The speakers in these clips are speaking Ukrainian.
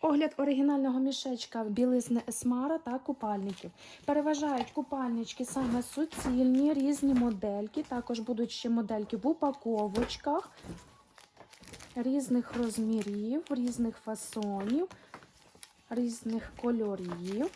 Огляд оригінального мішечка білизни Есмара та купальників. Переважають купальнички саме суцільні, різні модельки. Також будуть ще модельки в упаковочках різних розмірів, різних фасонів, різних кольорів.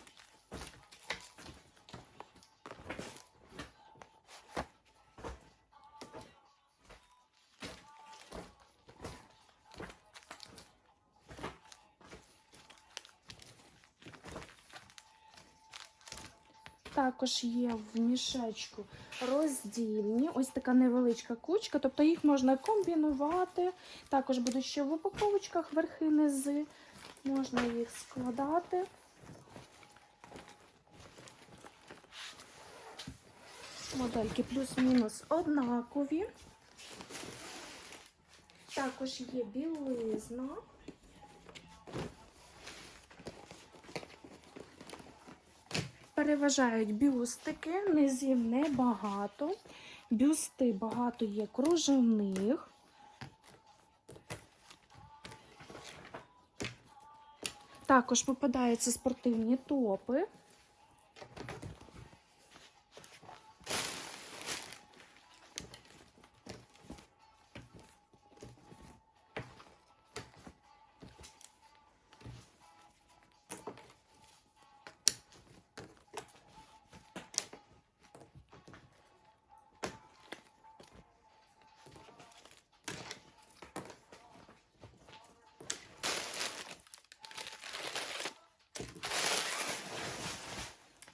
Також є в мішечку роздільні, ось така невеличка кучка, тобто їх можна комбінувати. Також будуть ще в упаковочках верхи низи, можна їх складати. Модельки плюс-мінус однакові. Також є білизна. Переважають бюстики, низів небагато. Бюсти багато є кружевних. Також попадаються спортивні топи.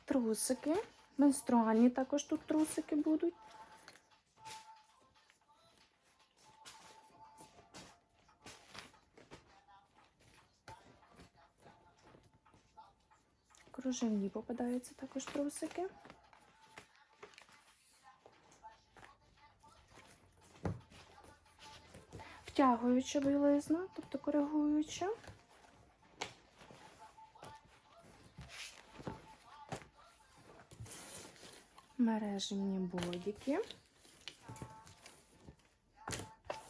Трусики. Менструальні також тут трусики будуть. Кружевні попадаються також трусики. Втягуюча білизна, тобто коригуюча. Мережевні бодіки.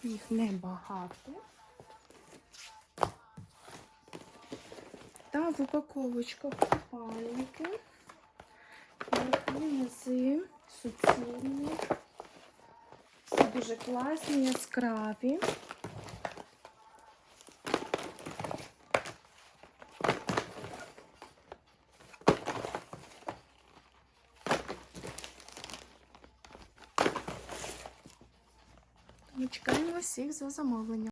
Їх небагато. Та в упаковочках купальники, низи, суцільні. Всі дуже класні, яскраві. Ми чекаємо всіх за замовлення.